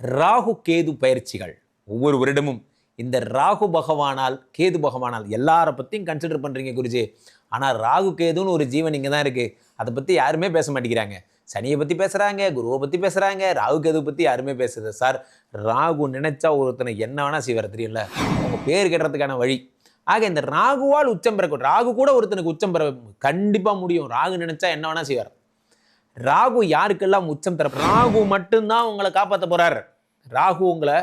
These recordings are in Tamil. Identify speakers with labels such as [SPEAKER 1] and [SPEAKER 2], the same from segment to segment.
[SPEAKER 1] ராகு கேது பயிற்சிகள் ஒவ்வொரு வருடமும் இந்த ராகு பகவானால் கேது பகவானால் எல்லாரை பற்றியும் கன்சிடர் பண்ணுறீங்க குருஜி. ஆனால் ராகு கேதுன்னு ஒரு ஜீவன் இங்கே தான் இருக்குது அதை பற்றி யாருமே பேச மாட்டேங்கிறாங்க. சனியை பற்றி பேசுகிறாங்க குருவை பற்றி பேசுகிறாங்க ராகு கேது பற்றி யாருமே பேசுறது சார். ராகு நினைச்சா ஒருத்தனை என்ன வேணால் செய்வார் தெரியல அவங்க பேர் கட்டுறதுக்கான வழி. ஆக இந்த ராகுவால் உச்சம் பிறக்கும் ராகு கூட ஒருத்தனுக்கு உச்சம் பெற கண்டிப்பாக முடியும். ராகு நினைச்சா என்ன வேணால் செய்வார். ராகு யாருக்கெல்லாம் உச்சம் தர ராகு மட்டும்தான் உங்களை காப்பாற்ற போறார். ராகு உங்களை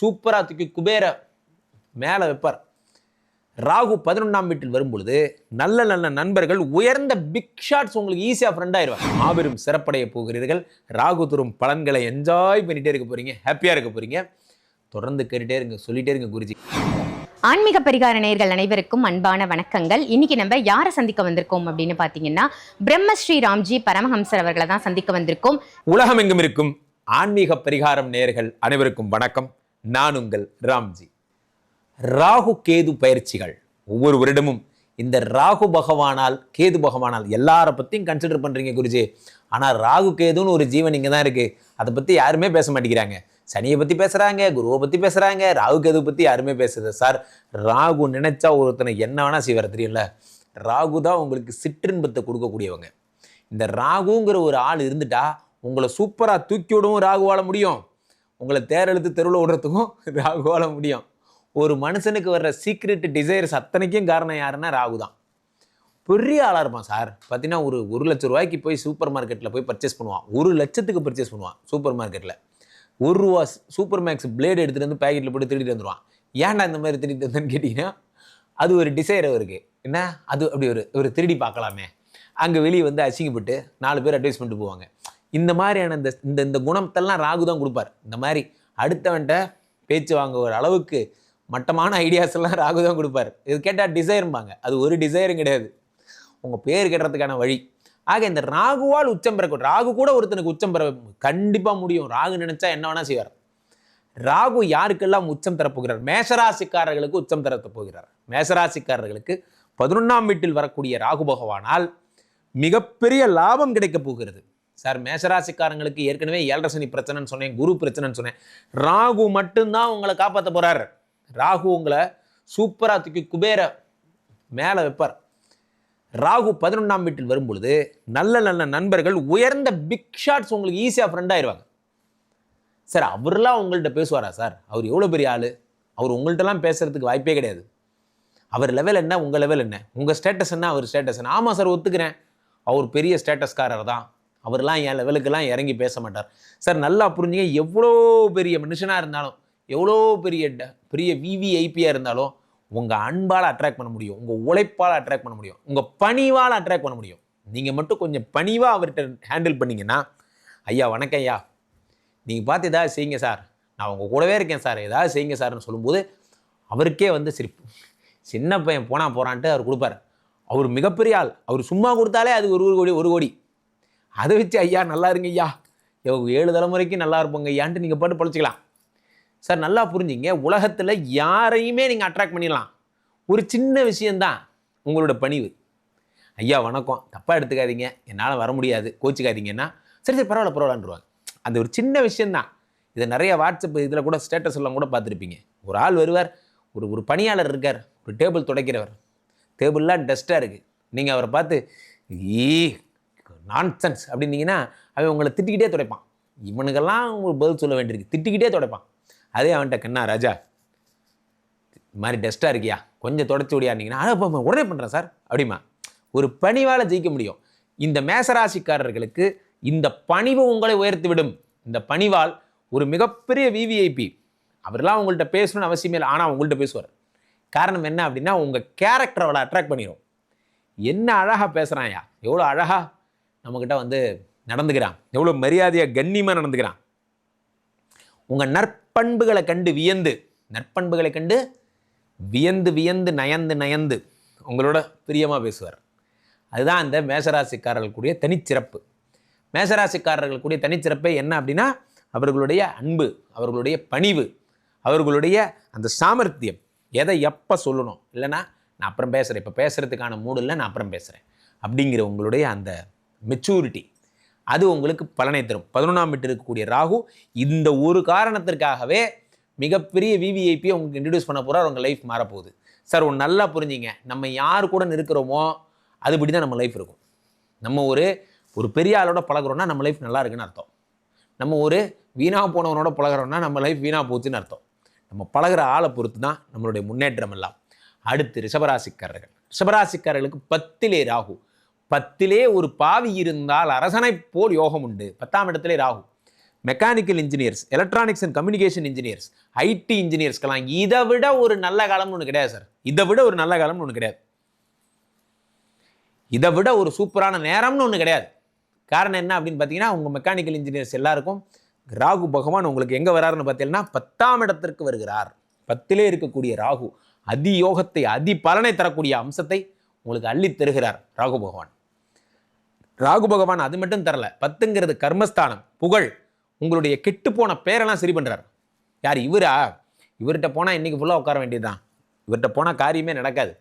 [SPEAKER 1] சூப்பரா தூக்கி குபேர மேலே வைப்பார். ராகு பதினொன்றாம் வீட்டில் வரும் பொழுது நல்ல நல்ல நண்பர்கள் உயர்ந்த பிக் ஷாட்ஸ் உங்களுக்கு ஈஸியாக ஃப்ரெண்ட் ஆயிடுவாங்க மாபெரும் சிறப்படைய போகிறீர்கள். ராகு தரும் பலன்களை என்ஜாய் பண்ணிட்டே இருக்க போறீங்க. ஹாப்பியாக இருக்க போறீங்க. தொடர்ந்து கேட்டுட்டே இருங்க சொல்லிட்டே இருங்க குருஜி.
[SPEAKER 2] ஆன்மீக பரிகார நேயர்கள் அனைவருக்கும் அன்பான வணக்கங்கள். இன்னைக்கு நம்ம யாரை சந்திக்க வந்திருக்கோம் அப்படின்னு பார்த்தீங்கன்னா பிரம்மஸ்ரீ ராம்ஜி பரமஹம்சர் அவர்களை தான் சந்திக்க வந்திருக்கோம்.
[SPEAKER 1] உலகம் எங்கும் இருக்கும் ஆன்மீக பரிகாரம் நேயர்கள் அனைவருக்கும் வணக்கம். நான் உங்கள் ராம்ஜி. ராகு கேது பயிற்சிகள். ஒவ்வொரு வருடமும் இந்த ராகு பகவானால் கேது பகவானால் எல்லாரை பற்றியும் கன்சிடர் பண்ணுறீங்க குருஜி. ஆனால் ராகு கேதுன்னு ஒரு ஜீவன் இங்கே தான் இருக்குது அதை பற்றி யாருமே பேச மாட்டேங்கிறாங்க. சனியை பற்றி பேசுகிறாங்க குருவை பற்றி பேசுகிறாங்க ராகுக்கு எது பற்றி யாருமே பேசுது சார். ராகு நினைச்சா ஒருத்தனை என்ன வேணால் செய்வார் தெரியல ராகு தான் உங்களுக்கு சிற்றின்பத்தை கொடுக்கக்கூடியவங்க. இந்த ராகுங்கிற ஒரு ஆள் இருந்துட்டா உங்களை சூப்பராக தூக்கி விடவும் ராகுவால முடியும். உங்களை தேரெழுத்து தெருவில் விடுறதுக்கும் ராகுவால முடியும். ஒரு மனுஷனுக்கு வர்ற சீக்ரெட் டிசைர்ஸ் அத்தனைக்கும் காரணம் யாருன்னா ராகு தான். பெரிய ஆளாக இருப்பான் சார். பார்த்தீங்கன்னா ஒரு ஒரு லட்ச ரூபாய்க்கு போய் சூப்பர் மார்க்கெட்டில் போய் பர்ச்சேஸ் பண்ணுவான். ஒரு லட்சத்துக்கு பர்ச்சேஸ் பண்ணுவான் சூப்பர் மார்க்கெட்டில் ஒரு ரூபா சூப்பர் மேக்ஸ் பிளேடு எடுத்துகிட்டு வந்து பேக்கெட்டில் போட்டு திருடிட்டு வந்துடுவான் ஏன்டா இந்த மாதிரி திருடிட்டு வந்தேன்னு கேட்டிங்கன்னா அது ஒரு டிசைர் அவருக்கு. என்ன? அது அப்படி ஒரு ஒரு திருடி பார்க்கலாமே. அங்கே வெளியே வந்து அசிங்கப்பட்டு நாலு பேர் அட்வைஸ் பண்ணிட்டு போவாங்க. இந்த மாதிரியான இந்த இந்த இந்த குணத்தெல்லாம் ராகு தான் கொடுப்பார். இந்த மாதிரி அடுத்தவன்ட்ட பேச்சு வாங்க ஒரு அளவுக்கு மட்டமான ஐடியாஸ் எல்லாம் ராகு தான் கொடுப்பார். இது கேட்டால் டிசைரும்பாங்க அது ஒரு டிசைரும் கிடையாது. உங்கள் பேர் கட்டுறதுக்கான வழி. ஆக இந்த ராகுவால் உச்சம் பிறக்கும் ராகு கூட ஒருத்தனுக்கு உச்சம் பெற கண்டிப்பாக முடியும். ராகு நினைச்சா என்ன வேணால் செய்வார். ராகு யாருக்கெல்லாம் உச்சம் தரப்போகிறார் மேஷராசிக்காரர்களுக்கு உச்சம் தரப் போகிறார். மேஷராசிக்காரர்களுக்கு பதினொன்றாம் வீட்டில் வரக்கூடிய ராகு பகவானால் மிகப்பெரிய லாபம் கிடைக்கப் போகிறது. சார் மேஷராசிக்காரங்களுக்கு ஏற்கனவே ஏழரை சனி பிரச்சனைன்னு சொன்னேன் குரு பிரச்சனைன்னு சொன்னேன். ராகு மட்டும்தான் உங்களை காப்பாற்ற போகிறார் ராகு உங்களை சூப்பராக தூக்கி குபேர மேலே வைப்பார். ராகு பதினொன்றாம் வீட்டில் வரும் பொழுது நல்ல நல்ல நண்பர்கள் உயர்ந்த பிக் ஷாட்ஸ் உங்களுக்கு ஈஸியாக ஃப்ரெண்டாயிருவாங்க சார் அவர்லாம் உங்கள்கிட்ட பேசுவாரா சார் அவர் எவ்வளோ பெரிய ஆள்? அவர் உங்கள்கிட்டலாம் பேசுகிறதுக்கு வாய்ப்பே கிடையாது. அவர் லெவல் என்ன உங்கள் லெவல் என்ன? உங்கள் ஸ்டேட்டஸ் என்ன அவர் ஸ்டேட்டஸ் என்ன? ஆமாம் சார் ஒத்துக்கிறேன். அவர் பெரிய ஸ்டேட்டஸ்காரர் தான். அவர்லாம் என் லெவலுக்கெல்லாம் இறங்கி பேச மாட்டார். சார் நல்லா புரிஞ்சுங்க எவ்வளோ பெரிய மனுஷனாக இருந்தாலும் எவ்வளோ பெரிய ட- பெரிய விவிஐபியாக இருந்தாலும் உங்கள் அன்பால் அட்ராக்ட் பண்ண முடியும். உங்கள் உழைப்பால் அட்ராக்ட் பண்ண முடியும். உங்கள் பணிவால் அட்ராக்ட் பண்ண முடியும். நீங்கள் மட்டும் கொஞ்சம் பணிவாக அவர்கிட்ட ஹேண்டில் பண்ணீங்கன்னா ஐயா வணக்கம் ஐயா. நீங்கள் பார்த்து ஏதாவது செய்யுங்க சார். நான் உங்கள் கூடவே இருக்கேன் சார். ஏதாவது செய்யுங்க சார்னு சொல்லும்போது அவருக்கே வந்து சிரிப்பு. சின்ன பையன் போனால் போகிறான்ட்டு அவர் கொடுப்பாரு. அவர் மிகப்பெரிய ஆள். அவர் சும்மா கொடுத்தாலே அது ஒரு ஒரு கோடி ஒரு கோடி. அதை வச்சு ஐயா நல்லா இருங்க ஐயா. ஏழு தலைமுறைக்கு நல்லா இருப்பாங்க ஐயான்ட்டு நீங்கள் பாட்டு பழச்சிக்கலாம். சார் நல்லா புரிஞ்சுங்க. உலகத்தில் யாரையுமே நீங்கள் அட்ராக்ட் பண்ணிடலாம். ஒரு சின்ன விஷயந்தான் உங்களோட பணிவு. ஐயா வணக்கம். தப்பாக எடுத்துக்காதீங்க. என்னால் வர முடியாது. கோச்சிக்காதீங்கன்னா சரி சரி பரவாயில்ல பரவாயில்லன்றுவாங்க. அந்த ஒரு சின்ன விஷயந்தான் இதை நிறைய வாட்ஸ்அப் இதில் கூட ஸ்டேட்டஸ் எல்லாம் கூட பார்த்துருப்பீங்க. ஒரு ஆள் வருவார். ஒரு ஒரு பணியாளர் இருக்கார். ஒரு டேபிள் துடைக்கிறவர். டேபிள்லாம் டஸ்ட்டாக இருக்குது நீங்கள் அவரை பார்த்து ஈ நான்சென்ஸ் அப்படின்னீங்கன்னா அவன் உங்களை திட்டிக்கிட்டே துடைப்பான். இவனுக்கெல்லாம் ஒரு பதில் சொல்ல வேண்டியிருக்கு. திட்டிக்கிட்டே துடைப்பான். அதே அவன்கிட்ட கண்ணா ராஜா இது மாதிரி டஸ்ட்டாக இருக்கியா? கொஞ்சம் தொடச்சி விடியாருந்தீங்கன்னா அதை உடனே பண்ணுறேன் சார். அப்படிமா. ஒரு பணிவால் ஜெயிக்க முடியும். இந்த மேசராசிக்காரர்களுக்கு இந்த பணிவு உங்களை உயர்த்தி விடும் இந்த பணிவால் ஒரு மிகப்பெரிய விவிஐபி அவரெல்லாம் உங்கள்கிட்ட பேசணும்னு அவசியமே இல்லை. ஆனால் உங்கள்கிட்ட பேசுவார். காரணம் என்ன அப்படின்னா உங்கள் கேரக்டர் அவளை அட்ராக்ட் பண்ணிடும் என்ன அழகாக பேசுகிறான்யா எவ்வளோ அழகாக நம்மக்கிட்ட வந்து நடந்துக்கிறான். எவ்வளோ மரியாதையாக கண்ணியமாக நடந்துக்கிறான். உங்கள் நற் நற்பண்புகளை கண்டு வியந்து நற்பண்புகளை கண்டு வியந்து வியந்து நயந்து நயந்து உங்களோட பிரியமாக பேசுவார். அதுதான் அந்த மேசராசிக்காரர்களுக்குரிய தனிச்சிறப்பு. மேசராசிக்காரர்களுக்குரிய தனிச்சிறப்பே என்ன அப்படின்னா அவர்களுடைய அன்பு அவர்களுடைய பணிவு அவர்களுடைய அந்த சாமர்த்தியம். எதை எப்போ சொல்லணும்? இல்லைன்னா நான் அப்புறம் பேசுகிறேன் இப்போ பேசுகிறதுக்கான மூடு இல்லை நான் அப்புறம் பேசுகிறேன் அப்படிங்கிற உங்களுடைய அந்த மெச்சூரிட்டி அது உங்களுக்கு பலனை தரும். பதினொன்றாம் வீட்டில் இருக்கக்கூடிய ராகு இந்த ஒரு காரணத்திற்காகவே மிகப்பெரிய விவிஐபியை உங்களுக்கு இன்ட்ரடியூஸ் பண்ண போகிறார் உங்கள் லைஃப் மாறப்போகுது. சார் ஒன்று நல்லா புரிஞ்சிங்க. நம்ம யார் கூட இருக்கிறோமோ அதுபடி தான் நம்ம லைஃப் இருக்கும். நம்ம ஒரு ஒரு பெரிய ஆளோட பழகிறோன்னா நம்ம லைஃப் நல்லா இருக்குன்னு அர்த்தம். நம்ம ஒரு வீணாக போனவனோட பழகிறோன்னா நம்ம லைஃப் வீணாக போச்சுன்னு அர்த்தம். நம்ம பழகுற ஆளை பொறுத்து தான் நம்மளுடைய முன்னேற்றம் எல்லாம். அடுத்து ரிஷபராசிக்காரர்கள். ரிஷபராசிக்காரர்களுக்கு பத்திலே ராகு. பத்திலே ஒரு பாவி இருந்தால் அரசனைப் போல் யோகம் உண்டு. பத்தாம் இடத்திலே Rahu. Mechanical engineers electronics and communication engineers IT இன்ஜினியர்ஸ்க்கெல்லாம் இதை விட ஒரு நல்ல காலம்னு ஒன்று கிடையாது சார் இதை விட ஒரு நல்ல காலம்னு ஒன்று கிடையாது. இதை விட ஒரு சூப்பரான நேரம்னு ஒன்று கிடையாது. காரணம் என்ன அப்படின்னு பார்த்தீங்கன்னா உங்கள் மெக்கானிக்கல் இன்ஜினியர்ஸ் எல்லாருக்கும் ராகு பகவான் உங்களுக்கு எங்கே வராருன்னு பார்த்தீங்கன்னா பத்தாம் இடத்திற்கு வருகிறார். பத்திலே இருக்கக்கூடிய ராகு அதி யோகத்தை அதி பலனை தரக்கூடிய அம்சத்தை உங்களுக்கு அள்ளித் தருகிறார் ராகு பகவான். ராகு பகவான் அது மட்டும் தரல. பத்துங்கிறது கர்மஸ்தானம் புகழ் உங்களுடைய கெட்டுப்போன பேரெல்லாம் சரி பண்ணுறார் யார் இவரா? இவர்கிட்ட போனால் இன்றைக்கி ஃபுல்லாக உட்கார வேண்டியதுதான். இவர்கிட்ட போனால் காரியமே நடக்காது.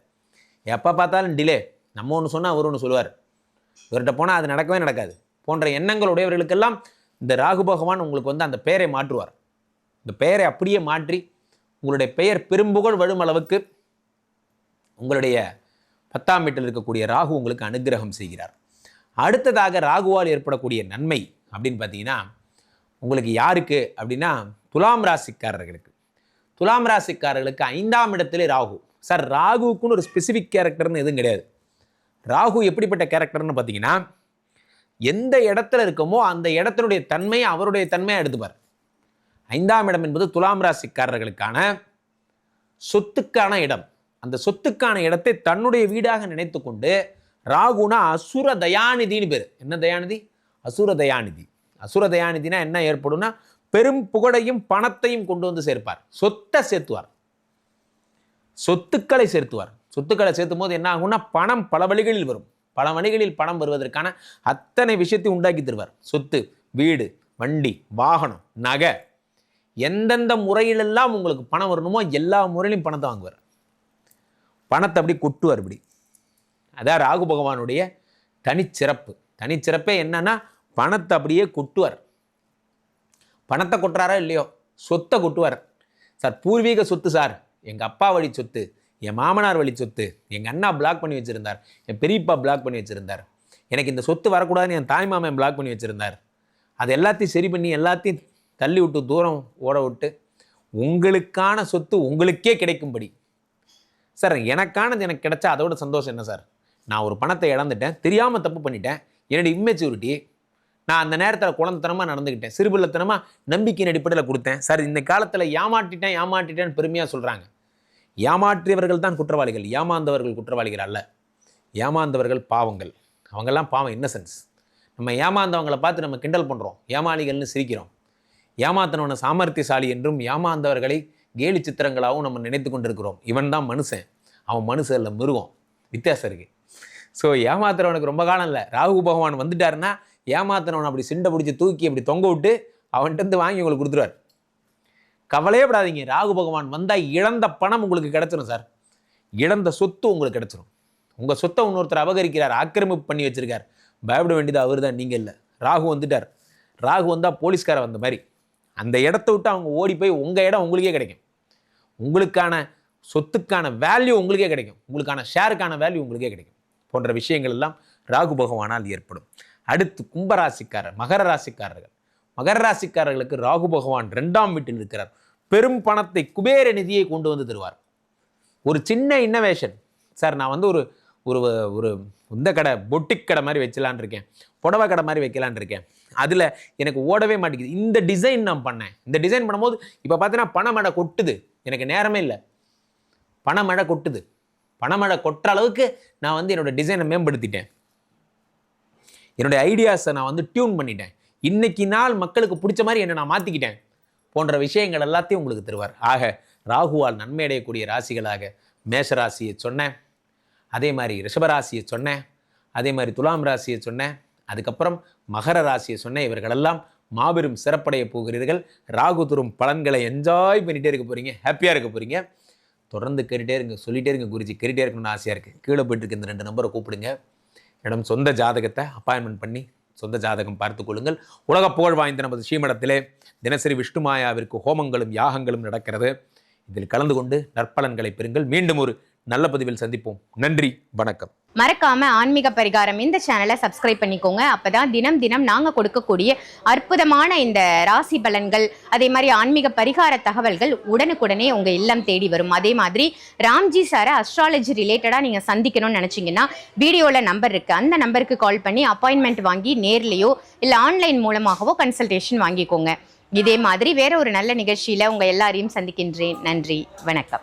[SPEAKER 1] எப்போ பார்த்தாலும் டிலே நம்ம ஒன்று சொன்னால் அவர் ஒன்று சொல்லுவார். இவர்கிட்ட போனால் அது நடக்கவே நடக்காது. போன்ற எண்ணங்கள் உடையவர்களுக்கெல்லாம் இந்த ராகு பகவான் உங்களுக்கு வந்து அந்த பெயரை மாற்றுவார். இந்த பெயரை அப்படியே மாற்றி உங்களுடைய பெயர் பெரும்புகழ் வழும் அளவுக்கு உங்களுடைய பத்தாம் வீட்டில் இருக்கக்கூடிய ராகு உங்களுக்கு அனுக்கிரகம் செய்கிறார். அடுத்ததாக ராகுவால் ஏற்படக்கூடிய நன்மை அப்படின்னு பார்த்தீங்கன்னா உங்களுக்கு யாருக்கு அப்படின்னா துலாம் ராசிக்காரர்களுக்கு. துலாம் ராசிக்காரர்களுக்கு ஐந்தாம் இடத்திலே ராகு. சார் ராகுவுக்குன்னு ஒரு ஸ்பெசிஃபிக் கேரக்டர்னு எதுவும் கிடையாது. ராகு எப்படிப்பட்ட கேரக்டர்னு பார்த்தீங்கன்னா எந்த இடத்துல இருக்கமோ அந்த இடத்தினுடைய தன்மையை அவருடைய தன்மையை எடுத்துப்பார். ஐந்தாம் இடம் என்பது துலாம் ராசிக்காரர்களுக்கான சொத்துக்கான இடம். அந்த சொத்துக்கான இடத்தை தன்னுடைய வீடாக நினைத்து கொண்டு ராகுனா அசுர தயாநிதின்னு பேர். என்ன தயாநிதி? அசுர தயாநிதி. அசுர தயாநிதினா என்ன ஏற்படும்னா பெரும் புகழையும் பணத்தையும் கொண்டு வந்து சேர்ப்பார். சொத்தை சேர்த்துவார். சொத்துக்களை சேர்த்துவார். சொத்துக்களை சேர்த்தும் போது என்ன ஆகும்னா பணம் பல வழிகளில் வரும். பல வழிகளில் பணம் வருவதற்கான அத்தனை விஷயத்தை உண்டாக்கி தருவார். சொத்து வீடு வண்டி வாகனம் நகை. எந்தெந்த முறையிலெல்லாம் உங்களுக்கு பணம் வரணுமோ எல்லா முறையிலும் பணத்தை வாங்குவார். பணத்தை அப்படி கொட்டுவார் இப்படி. அதான் ராகு பகவானுடைய தனிச்சிறப்பு. தனிச்சிறப்பே என்னன்னா பணத்தை அப்படியே கொட்டுவார். பணத்தை கொட்டுறாரோ இல்லையோ? சொத்தை கொட்டுவார். சார் பூர்வீக சொத்து சார். எங்கள் அப்பா வழி சொத்து என் மாமனார் வழி சொத்து எங்கள் அண்ணா பிளாக் பண்ணி வச்சுருந்தார் என் பெரியப்பா பிளாக் பண்ணி வச்சுருந்தார். எனக்கு இந்த சொத்து வரக்கூடாதுன்னு என் தாய் மாமன் பிளாக் பண்ணி வச்சுருந்தார். அது எல்லாத்தையும் சரி பண்ணி எல்லாத்தையும் தள்ளி விட்டு தூரம் ஓட விட்டு உங்களுக்கான சொத்து உங்களுக்கே கிடைக்கும்படி. சார் எனக்கானது எனக்கு கிடைச்சா அதோட சந்தோஷம் என்ன சார்? நான் ஒரு பணத்தை இழந்துட்டேன் தெரியாமல் தப்பு பண்ணிட்டேன் என்னுடைய இம்மெச்சூரிட்டி நான் அந்த நேரத்தில் குழந்தைத்தனமாக நடந்துக்கிட்டேன் சிறுபிள்ளத்தனமாக நம்பிக்கையின் அடிப்படையில் கொடுத்தேன். சார் இந்த காலத்தில் ஏமாற்றிட்டேன் ஏமாற்றிட்டேன்னு பெருமையாக சொல்கிறாங்க ஏமாற்றியவர்கள் தான் குற்றவாளிகள் ஏமாந்தவர்கள் குற்றவாளிகள் அல்ல. ஏமாந்தவர்கள் பாவங்கள். அவங்கெல்லாம் பாவம் இன்னசென்ஸ் நம்ம ஏமாந்தவங்களை பார்த்து நம்ம கிண்டல் பண்ணுறோம் ஏமாளிகள்னு சிரிக்கிறோம். ஏமாத்தினவனை சாமர்த்தியசாலி என்றும் ஏமாந்தவர்களை கேலி சித்திரங்களாகவும் நம்ம நினைத்து கொண்டிருக்கிறோம். இவன் தான் மனுஷன். அவன் மனுஷன் இல்லை மிருகம். வித்தியாசம் இருக்குது ஸோ ஏமாத்துறவனுக்கு ரொம்ப காலம் இல்லை. ராகு பகவான் வந்துட்டாருன்னா ஏமாத்துறவன் அப்படி சிண்டை பிடிச்சி தூக்கி அப்படி தொங்க விட்டு அவன்கிட்ட இருந்து வாங்கி உங்களுக்கு கொடுத்துருவார். கவலையே படாதீங்க. ராகு பகவான் வந்தால் இழந்த பணம் உங்களுக்கு கிடச்சிரும் சார். இழந்த சொத்து உங்களுக்கு கிடைச்சிரும். உங்கள் சொத்தை இன்னொருத்தர் அபகரிக்கிறார் ஆக்கிரமிப்பு பண்ணி வச்சுருக்கார். பயப்பட வேண்டியது அவர் தான் நீங்கள் இல்லை. ராகு வந்துட்டார். ராகு வந்தால் போலீஸ்கார வந்த மாதிரி. அந்த இடத்த விட்டு அவங்க ஓடி போய் உங்கள் இடம் உங்களுக்கே கிடைக்கும். உங்களுக்கான சொத்துக்கான வேல்யூ உங்களுக்கே கிடைக்கும். உங்களுக்கான ஷேருக்கான வேல்யூ உங்களுக்கே கிடைக்கும். போன்ற விஷயங்கள் எல்லாம் ராகு பகவானால் ஏற்படும். அடுத்து கும்பராசிக்காரர் மகர ராசிக்காரர்கள். மகர ராசிக்காரர்களுக்கு ராகு பகவான் ரெண்டாம் வீட்டில் இருக்கிறார். பெரும் பணத்தை குபேர நிதியை கொண்டு வந்து தருவார். ஒரு சின்ன இன்னோவேஷன் சார் நான் வந்து ஒரு ஒரு ஒரு இந்த கடை பொட்டிக் கடை மாதிரி வச்சலான் இருக்கேன். புடவை கடை மாதிரி வைக்கலான் இருக்கேன். அதில் எனக்கு ஓடவே மாட்டேங்குது. இந்த டிசைன் நான் பண்ணேன். இந்த டிசைன் பண்ணும்போது இப்போ பார்த்தீங்கன்னா பணமடை கொட்டுது. எனக்கு நேரமே இல்லை. பணமழை கொட்டுது. பணமழை கொட்டுற அளவுக்கு நான் வந்து என்னோட டிசைனை மேம்படுத்திட்டேன். என்னுடைய ஐடியாஸை நான் வந்து டியூன் பண்ணிட்டேன். இன்னைக்கு நாள் மக்களுக்கு பிடிச்ச மாதிரி என்னை நான் மாற்றிக்கிட்டேன் போன்ற விஷயங்கள் எல்லாத்தையும் உங்களுக்கு தருவார். ஆக ராகுவால் நன்மை அடையக்கூடிய ராசிகளாக மேஷ ராசியை சொன்னேன். அதே மாதிரி ரிஷபராசியை சொன்னேன். அதே மாதிரி துலாம் ராசியை சொன்னேன். அதுக்கப்புறம் மகர ராசியை சொன்னேன். இவர்களெல்லாம் மாபெரும் சிறப்படைய போகிறீர்கள். ராகு தரும் பலன்களை என்ஜாய் பண்ணிகிட்டே இருக்க போகிறீங்க ஹாப்பியாக இருக்க போகிறீங்க தொடர்ந்து கேட்டுகிட்டே இருங்க சொல்லிட்டே இருங்க குருஜி. கேட்டுட்டே இருக்கணும்னு ஆசையாக இருக்குது கீழே போயிட்டுருக்கு இந்த ரெண்டு நம்பரை கூப்பிடுங்க. இடம் சொந்த ஜாதகத்தை அப்பாயின்மெண்ட் பண்ணி சொந்த ஜாதகம் பார்த்துக்கொள்ளுங்கள் உலக புகழ் வாய்ந்த நமது ஸ்ரீமடத்திலே தினசரி விஷ்ணுமாயாவிற்கு ஹோமங்களும் யாகங்களும் நடக்கிறது. இதில் கலந்து கொண்டு நற்பலன்களை பெறுங்கள். மீண்டும் ஒரு நல்ல பதிவில் சந்திப்போம். நன்றி வணக்கம்.
[SPEAKER 2] மறக்காம ஆன்மீக பரிகாரம் இந்த சேனலை சப்ஸ்கிரைப் பண்ணிக்கோங்க. அப்பதான் தினம் தினம் நாங்க கொடுக்கக்கூடிய அற்புதமான இந்த ராசி பலன்கள் அதே மாதிரி ஆன்மீக பரிகார தகவல்கள் உடனுக்குடனே உங்க இல்லம் தேடி வரும். அதே மாதிரி ராம்ஜி சாரை அஸ்ட்ராலஜி ரிலேட்டடா நீங்க சந்திக்கணும்னு நினைச்சீங்கன்னா வீடியோல நம்பர் இருக்கு. அந்த நம்பருக்கு கால் பண்ணி அப்பாயின்மெண்ட் வாங்கி நேர்லேயோ இல்ல ஆன்லைன் மூலமாகவோ கன்சல்டேஷன் வாங்கிக்கோங்க. இதே மாதிரி வேற ஒரு நல்ல நிகழ்ச்சியில உங்க எல்லாரையும் சந்திக்கின்றேன். நன்றி வணக்கம்.